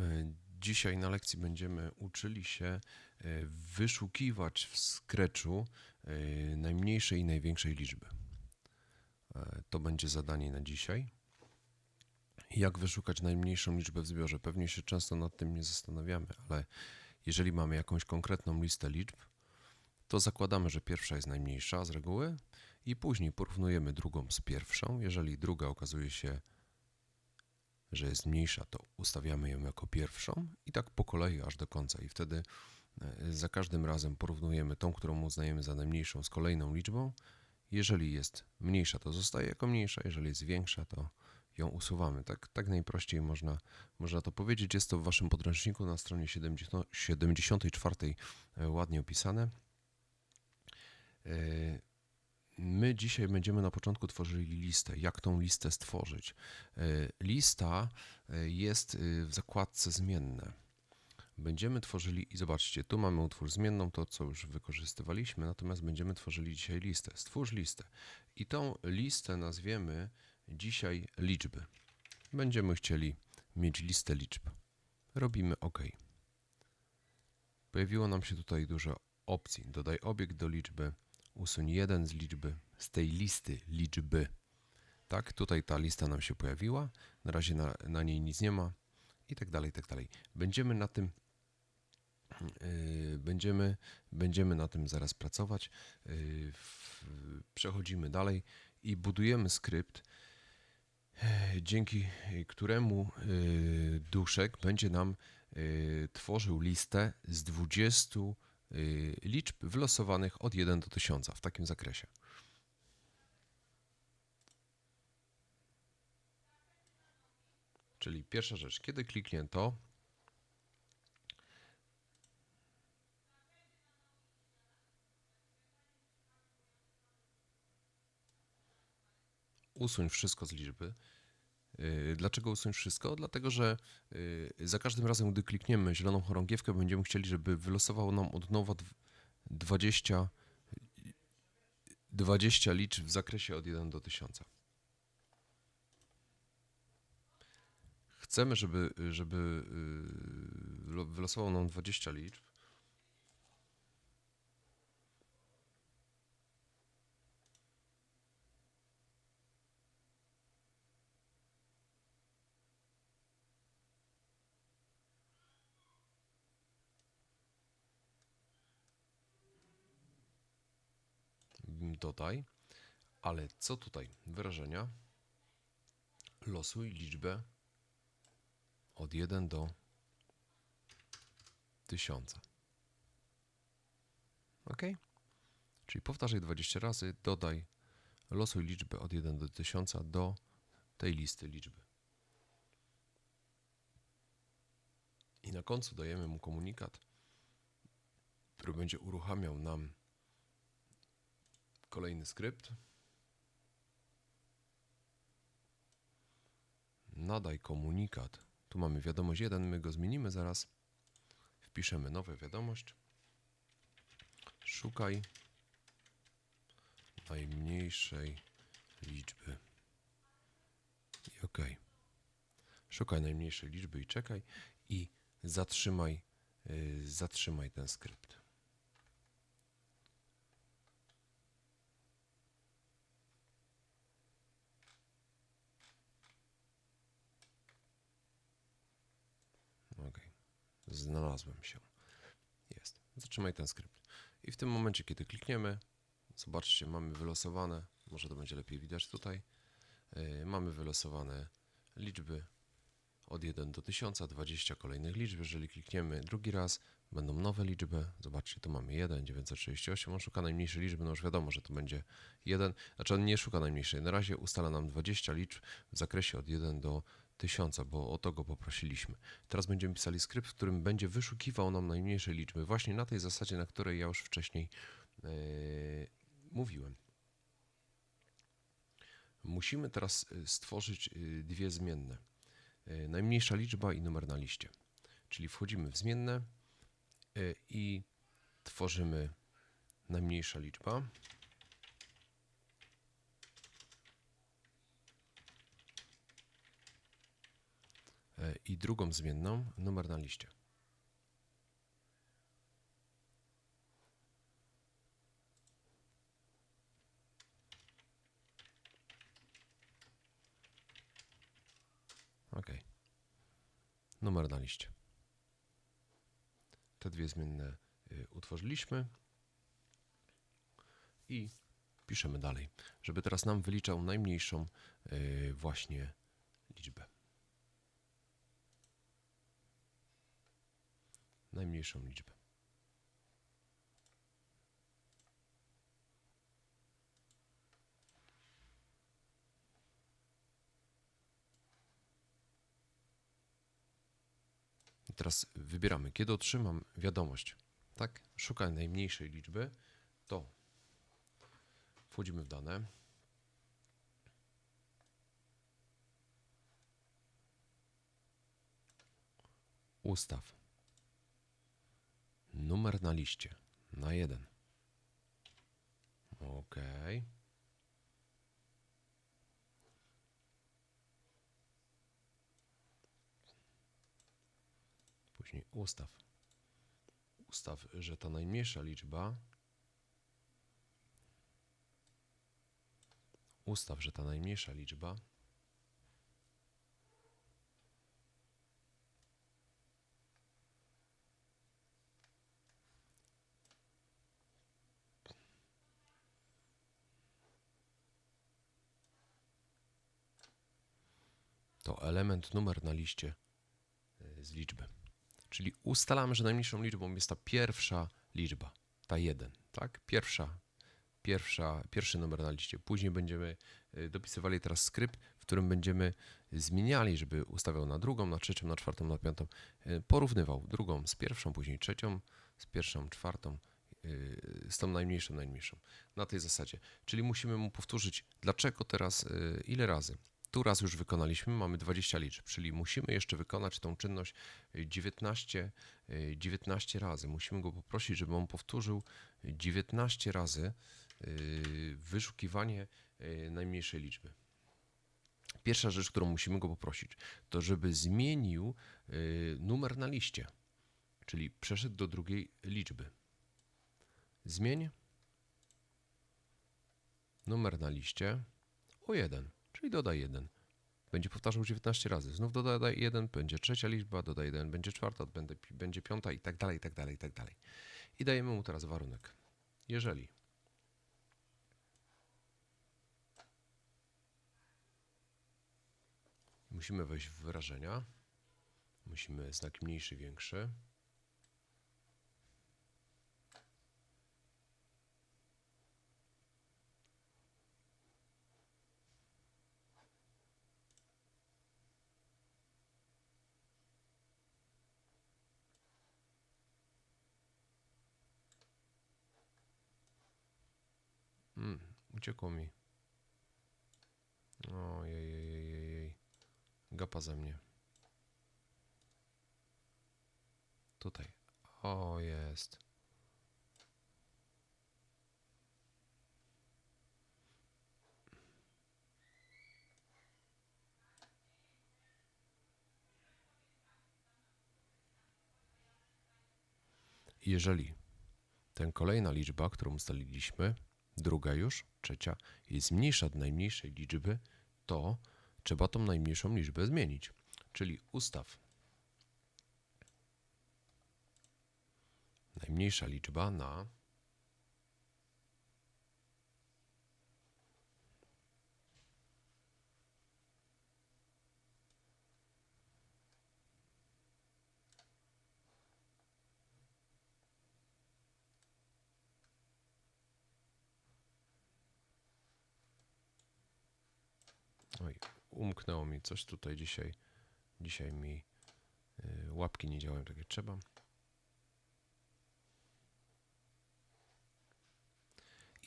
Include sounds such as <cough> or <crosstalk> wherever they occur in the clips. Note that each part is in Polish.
E, Dzisiaj na lekcji będziemy uczyli się e, wyszukiwać w Scratchu e, najmniejszej i największej liczby. To będzie zadanie na dzisiaj. Jak wyszukać najmniejszą liczbę w zbiorze? Pewnie się często nad tym nie zastanawiamy, ale jeżeli mamy jakąś konkretną listę liczb, to zakładamy, że pierwsza jest najmniejsza z reguły i później porównujemy drugą z pierwszą. Jeżeli druga okazuje się że jest mniejsza, to ustawiamy ją jako pierwszą i tak po kolei aż do końca. I wtedy e, za każdym razem porównujemy tą, którą uznajemy za najmniejszą z kolejną liczbą. Jeżeli jest mniejsza, to zostaje jako mniejsza, jeżeli jest większa, to ją usuwamy. Tak, tak najprościej można, można to powiedzieć. Jest to w Waszym podręczniku na stronie 70, 74 e, ładnie opisane. Dzisiaj będziemy na początku tworzyli listę. Jak tą listę stworzyć? E, Lista e, jest e, w zakładce zmienne. Będziemy tworzyli, i zobaczcie, tu mamy utwór zmienną, to co już wykorzystywaliśmy, natomiast będziemy tworzyli dzisiaj listę. Stwórz listę. I tą listę nazwiemy dzisiaj liczby. Będziemy chcieli mieć listę liczb. Robimy OK. Pojawiło nam się tutaj dużo opcji. Dodaj obiekt do liczby, usuń jeden z liczby, z tej listy liczby. Tak, tutaj ta lista nam się pojawiła, na razie na, na niej nic nie ma i tak dalej, i tak dalej. Będziemy na tym yy, będziemy, będziemy na tym zaraz pracować. Yy, przechodzimy dalej i budujemy skrypt, yy, dzięki któremu duszek będzie nam tworzył listę z 20 yy, liczb wylosowanych od 1 do 1000 w takim zakresie. Czyli pierwsza rzecz, kiedy kliknie to, usuń wszystko z liczby. Yy, Dlaczego usuń wszystko? Dlatego, że yy, za każdym razem, gdy klikniemy zieloną chorągiewkę, będziemy chcieli, żeby wylosowało nam od nowa dw- 20, 20 liczb w zakresie od 1 do 1000. Chcemy, żeby, żeby yy, lo- wylosował nam 20 liczb. Dodaj. Ale co tutaj? Wyrażenia. Losuj liczbę od 1 do 1000. Ok? Czyli powtarzaj 20 razy, dodaj, losuj liczbę od 1 do 1000 do tej listy liczby. I na końcu dajemy mu komunikat, który będzie uruchamiał nam kolejny skrypt. Nadaj komunikat. Tu mamy wiadomość 1, my go zmienimy zaraz. Wpiszemy nowa wiadomość. Szukaj najmniejszej liczby. I OK. Szukaj najmniejszej liczby i czekaj i zatrzymaj, yy, zatrzymaj ten skrypt. OK. Znalazłem się. Jest. Zatrzymaj ten skrypt. I w tym momencie, kiedy klikniemy, zobaczcie, mamy wylosowane, może to będzie lepiej widać tutaj, yy, mamy wylosowane liczby od 1 do 1000, 20 kolejnych liczb. Jeżeli klikniemy drugi raz, będą nowe liczby. Zobaczcie, tu mamy 1, 938. On szuka najmniejszej liczby, no już wiadomo, że to będzie 1. Znaczy on nie szuka najmniejszej. Na razie ustala nam 20 liczb w zakresie od 1 do 1000, bo o to go poprosiliśmy. Teraz będziemy pisali skrypt, w którym będzie wyszukiwał nam najmniejsze liczby, właśnie na tej zasadzie, na której ja już wcześniej yy, mówiłem. Musimy teraz y, stworzyć y, dwie zmienne. Najmniejsza liczba i numer na liście. Czyli wchodzimy w zmienne i tworzymy najmniejsza liczba. I drugą zmienną numer na liście. Ok. Numer na liście. Te dwie zmienne y, utworzyliśmy i piszemy dalej, żeby teraz nam wyliczał najmniejszą y, właśnie liczbę. Najmniejszą liczbę. Teraz wybieramy, kiedy otrzymam wiadomość. Tak, szukam najmniejszej liczby, to wchodzimy w dane. Ustaw. Numer na liście. Na jeden. OK. Później ustaw. Ustaw, że ta najmniejsza liczba. Ustaw, że ta najmniejsza liczba to element numer na liście y, z liczby. Czyli ustalamy, że najmniejszą liczbą jest ta pierwsza liczba, ta 1, tak? Pierwsza, pierwsza, pierwszy numer na liście. Później będziemy y, dopisywali teraz skrypt, w którym będziemy zmieniali, żeby ustawiał na drugą, na trzecią, na czwartą, na piątą. Y, Porównywał drugą z pierwszą, później trzecią, z pierwszą, czwartą, z tą najmniejszą, najmniejszą. Na tej zasadzie. Czyli musimy mu powtórzyć, dlaczego teraz, ile razy. Tu raz już wykonaliśmy, mamy 20 liczb, czyli musimy jeszcze wykonać tą czynność y, 19, y, 19 razy. Musimy go poprosić, żeby on powtórzył 19 razy y, wyszukiwanie y, najmniejszej liczby. Pierwsza rzecz, którą musimy go poprosić, to żeby zmienił y, numer na liście, czyli przeszedł do drugiej liczby. Zmień numer na liście o 1, czyli dodaj 1. Będzie powtarzał 19 razy. Znów dodaj 1, będzie trzecia liczba, dodaj 1, będzie czwarta, będzie, będzie piąta i tak dalej, i tak dalej, i tak dalej. I dajemy mu teraz warunek. Jeżeli musimy wejść w wyrażenia, musimy znak mniejszy, większy. Uciekło mi. Ojej, jej, jej, jej. Gapa ze mnie. Tutaj. O, jest. Jeżeli ten kolejna liczba, którą ustaliliśmy, druga już, trzecia, jest mniejsza od najmniejszej liczby, to trzeba tą najmniejszą liczbę zmienić. Czyli ustaw najmniejsza liczba na umknęło mi coś tutaj dzisiaj. Dzisiaj mi y, łapki nie działają tak jak trzeba.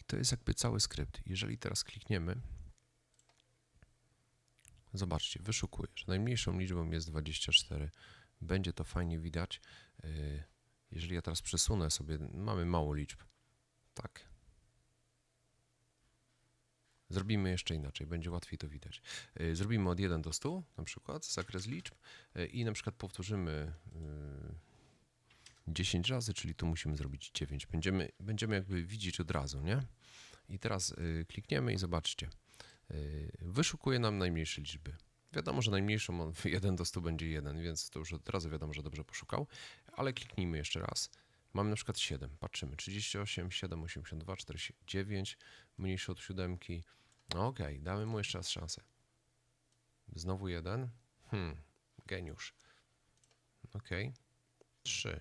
I to jest jakby cały skrypt. Jeżeli teraz klikniemy, zobaczcie, wyszukuję, że najmniejszą liczbą jest 24. Będzie to fajnie widać. Y, Jeżeli ja teraz przesunę sobie, mamy mało liczb. Tak. Zrobimy jeszcze inaczej, będzie łatwiej to widać. Y, Zrobimy od 1 do 100, na przykład, zakres liczb y, i na przykład powtórzymy y, 10 razy, czyli tu musimy zrobić 9. Będziemy, będziemy jakby widzieć od razu, nie? I teraz y, klikniemy i zobaczcie. Y, Wyszukuje nam najmniejsze liczby. Wiadomo, że najmniejszą od 1 do 100 będzie 1, więc to już od razu wiadomo, że dobrze poszukał, ale kliknijmy jeszcze raz. Mamy na przykład 7, patrzymy, 38, 7, 82, 49, mniejsze od siódemki. No Okej, damy mu jeszcze raz szansę. Znowu jeden. Hmm, geniusz. Okej, 3.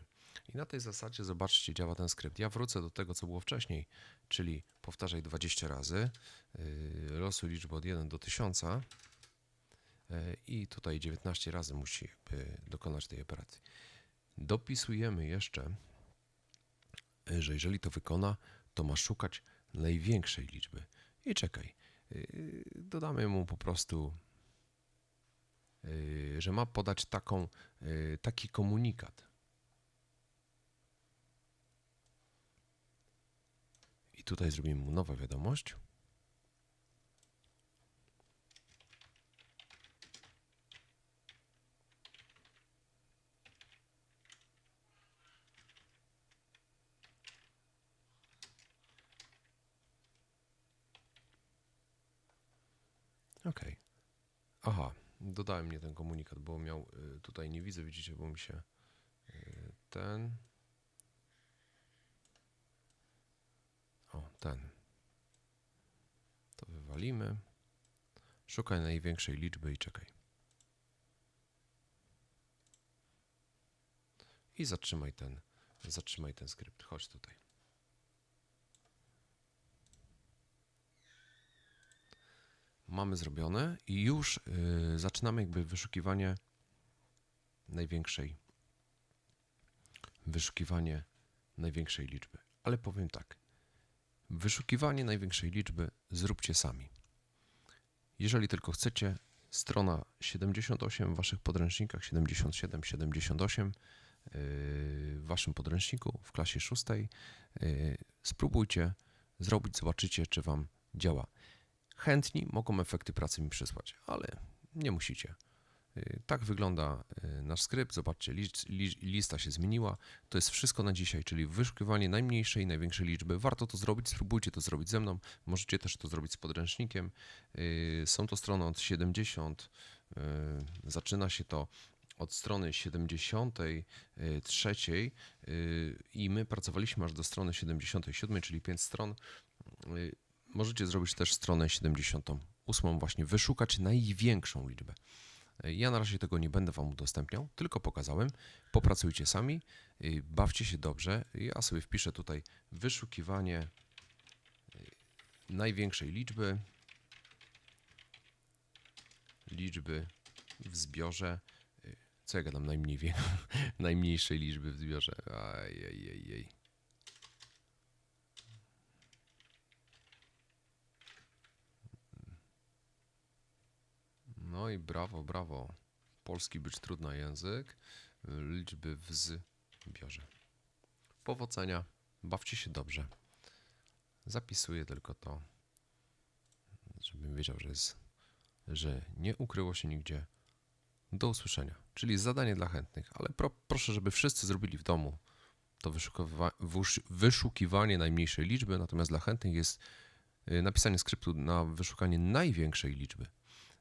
I na tej zasadzie zobaczcie, działa ten skrypt. Ja wrócę do tego, co było wcześniej, czyli powtarzaj 20 razy, yy, losuj liczbę od 1 do 1000 yy, i tutaj 19 razy musi jakby dokonać tej operacji. Dopisujemy jeszcze, yy, że jeżeli to wykona, to ma szukać największej liczby. I czekaj, yy, dodamy mu po prostu, yy, że ma podać taką, yy, taki komunikat. I tutaj zrobimy mu nową wiadomość. Ok. Aha, dodałem mnie ten komunikat, bo miał y, tutaj nie widzę, widzicie, bo mi się y, ten. O, ten. To wywalimy. Szukaj największej liczby i czekaj. I zatrzymaj ten, zatrzymaj ten skrypt. Chodź tutaj. Mamy zrobione i już y, zaczynamy jakby wyszukiwanie największej wyszukiwanie największej liczby. Ale powiem tak. Wyszukiwanie największej liczby zróbcie sami. Jeżeli tylko chcecie, strona 78 w waszych podręcznikach, 77, 78 yy, w waszym podręczniku w klasie szóstej. Yy, spróbujcie zrobić, zobaczycie, czy wam działa. Chętni mogą efekty pracy mi przysłać, ale nie musicie. Yy, Tak wygląda yy, nasz skrypt. Zobaczcie, lis- li- lista się zmieniła. To jest wszystko na dzisiaj, czyli wyszukiwanie najmniejszej i największej liczby. Warto to zrobić, spróbujcie to zrobić ze mną. Możecie też to zrobić z podręcznikiem. Yy, Są to strony od 70. yy, Zaczyna się to od strony 73 yy, i my pracowaliśmy aż do strony 77, czyli 5 stron. Możecie zrobić też stronę 78, właśnie wyszukać największą liczbę. Ja na razie tego nie będę Wam udostępniał, tylko pokazałem. Popracujcie sami, y, bawcie się dobrze. Ja sobie wpiszę tutaj wyszukiwanie y, największej liczby. Liczby w zbiorze. Y, Co ja gadam? Najmniej <laughs> najmniejszej liczby w zbiorze. Ajajajaj. No i brawo, brawo. Polski być trudny język. Liczby w zbiorze. Powodzenia. Bawcie się dobrze. Zapisuję tylko to, żebym wiedział, że jest, że nie ukryło się nigdzie. Do usłyszenia. Czyli zadanie dla chętnych, ale pro, proszę, żeby wszyscy zrobili w domu to wyszukiwa- wysz- wyszukiwanie najmniejszej liczby, natomiast dla chętnych jest y, napisanie skryptu na wyszukanie największej liczby.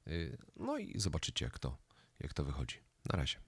Y, No i zobaczycie, jak to, jak to wychodzi. Na razie.